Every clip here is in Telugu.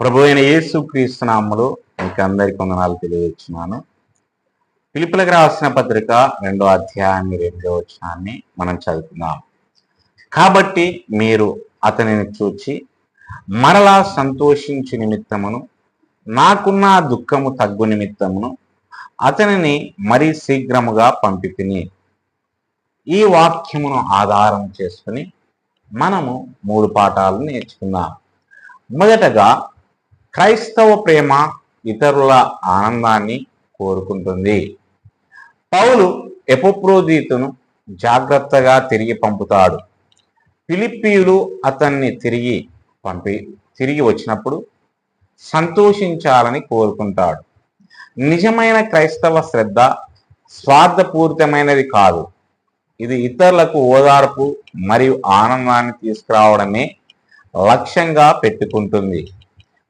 ప్రభు అయిన యేసు క్రీస్తునామములు మీకు అందరికి వందనాలు తెలియజేస్తున్నాను. పిలుపులకు రాసిన పత్రిక రెండో అధ్యాయాన్ని రెండో వచనాన్ని మనం చదువుకుందాం. కాబట్టి మీరు అతనిని చూచి మరలా సంతోషించు నిమిత్తమును నాకున్న దుఃఖము తగ్గు నిమిత్తమును అతనిని మరీ శీఘ్రముగా పంపితిని. ఈ వాక్యమును ఆధారం చేసుకుని మనము మూడు పాఠాలు నేర్చుకుందాం. మొదటగా క్రైస్తవ ప్రేమ ఇతరుల ఆనందాన్ని కోరుకుంటుంది. పౌలు ఎపోప్రోదీతును జాగ్రత్తగా తిరిగి పంపుతాడు. ఫిలిప్పీయులు అతన్ని తిరిగి పంపి తిరిగి వచ్చినప్పుడు సంతోషించాలని కోరుకుంటాడు. నిజమైన క్రైస్తవ శ్రద్ధ స్వార్థపూరితమైనది కాదు. ఇది ఇతరులకు ఓదార్పు మరియు ఆనందాన్ని తీసుకురావడమే లక్ష్యంగా పెట్టుకుంటుంది.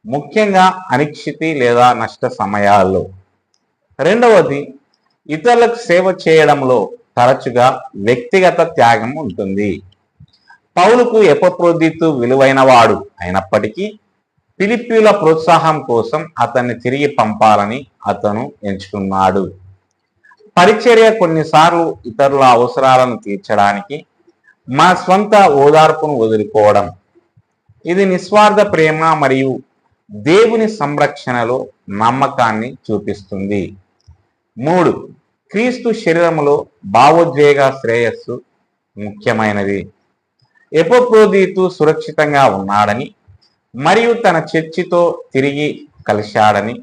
ముఖ్యంగా అనిశ్చితి లేదా నష్ట సమయాల్లో రెండవది ఇతరులకు సేవ చేయడంలో తరచుగా వ్యక్తిగత త్యాగం ఉంటుంది. పౌలుకు ఎపప్రోదితు విలువైన వాడు అయినప్పటికీ ఫిలిప్పీల ప్రోత్సాహం కోసం అతన్ని తిరిగి పంపాలని అతను ఎంచుకున్నాడు. పరిచర్య కొన్నిసార్లు ఇతరుల అవసరాలను తీర్చడానికి మా స్వంత ఓదార్పును వదులుకోవడం. ఇది నిస్వార్థ ప్రేమ మరియు దేవుని సంరక్షణలో నమ్మకాన్ని చూపిస్తుంది. మూడు క్రీస్తు శరీరములో భావోద్వేగ శ్రేయస్సు ముఖ్యమైనది. ఎపోప్రోదీతు సురక్షితంగా ఉన్నాడని మరియు తన చర్చితో తిరిగి కలిశాడని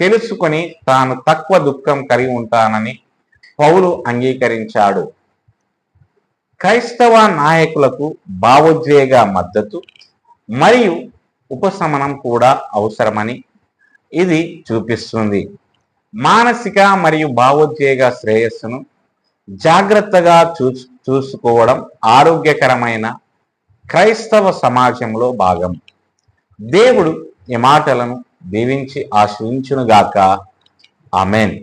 తెలుసుకొని తాను తక్కువ దుఃఖం కలిగి ఉంటానని పౌలు అంగీకరించాడు. క్రైస్తవ నాయకులకు భావోద్వేగ మద్దతు మరియు ఉపశమనం కూడా అవసరమని ఇది చూపిస్తుంది. మానసిక మరియు భావోద్వేగ శ్రేయస్సును జాగ్రత్తగా చూ చూసుకోవడం ఆరోగ్యకరమైన క్రైస్తవ సమాజంలో భాగం. దేవుడు ఈ మాటలను దీవించి ఆశ్రయించునుగాక ఆమెన్.